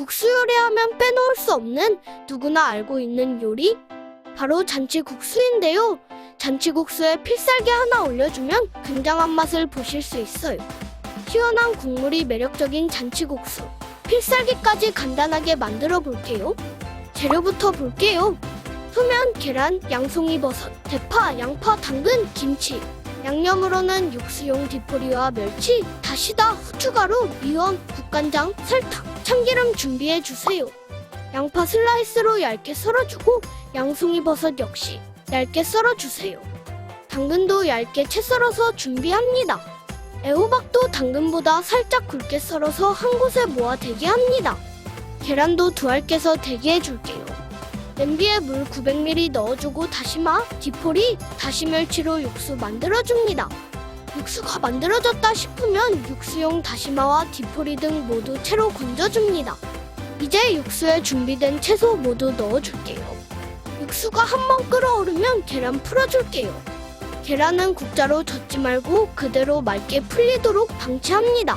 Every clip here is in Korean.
국수 요리하면 빼놓을 수 없는 누구나 알고 있는 요리? 바로 잔치국수인데요. 잔치국수에 필살기 하나 올려주면 굉장한 맛을 보실 수 있어요. 시원한 국물이 매력적인 잔치국수. 필살기까지 간단하게 만들어 볼게요. 재료부터 볼게요. 소면, 계란, 양송이 버섯, 대파, 양파, 당근, 김치. 양념으로는 육수용 디포리와 멸치, 다시다, 후추가루, 미원, 국간장, 설탕, 참기름 준비해 주세요. 양파 슬라이스로 얇게 썰어주고 양송이 버섯 역시 얇게 썰어주세요. 당근도 얇게 채 썰어서 준비합니다. 애호박도 당근보다 살짝 굵게 썰어서 한 곳에 모아 대기합니다. 계란도 두 알께서 대기해 줄게요. 냄비에 물 900ml 넣어주고 다시마, 디포리, 다시멸치로 육수 만들어줍니다. 육수가 만들어졌다 싶으면 육수용 다시마와 디포리 등 모두 채로 건져줍니다. 이제 육수에 준비된 채소 모두 넣어줄게요. 육수가 한번 끓어오르면 계란 풀어줄게요. 계란은 국자로 젓지 말고 그대로 맑게 풀리도록 방치합니다.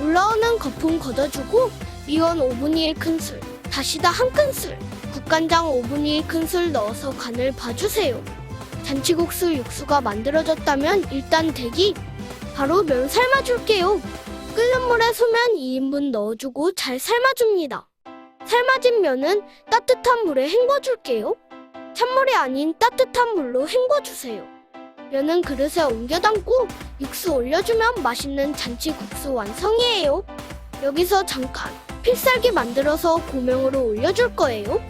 올라오는 거품 걷어주고 미원 5분의 1큰술, 다시다 한 큰술, 국간장 5분의 1큰술 넣어서 간을 봐주세요. 잔치국수 육수가 만들어졌다면 일단 대기. 바로 면 삶아줄게요. 끓는 물에 소면 2인분 넣어주고 잘 삶아줍니다. 삶아진 면은 따뜻한 물에 헹궈줄게요. 찬물이 아닌 따뜻한 물로 헹궈주세요. 면은 그릇에 옮겨 담고 육수 올려주면 맛있는 잔치국수 완성이에요. 여기서 잠깐 필살기 만들어서 고명으로 올려줄 거예요.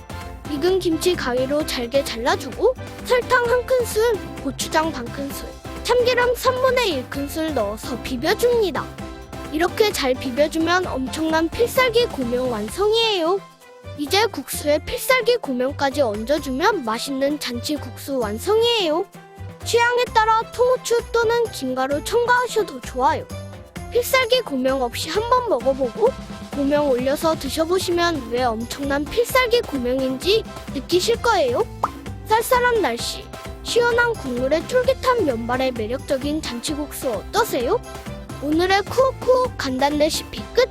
익은 김치 가위로 잘게 잘라주고 설탕 한 큰술, 고추장 반 큰술, 참기름 3분의 1 큰술 넣어서 비벼줍니다. 이렇게 잘 비벼주면 엄청난 필살기 고명 완성이에요. 이제 국수에 필살기 고명까지 얹어주면 맛있는 잔치 국수 완성이에요. 취향에 따라 통후추 또는 김가루 첨가하셔도 좋아요. 필살기 고명 없이 한번 먹어보고 고명 올려서 드셔보시면 왜 엄청난 필살기 고명인지 느끼실 거예요. 쌀쌀한 날씨, 시원한 국물에 쫄깃한 면발의 매력적인 잔치국수 어떠세요? 오늘의 쿠오쿠오 간단 레시피 끝!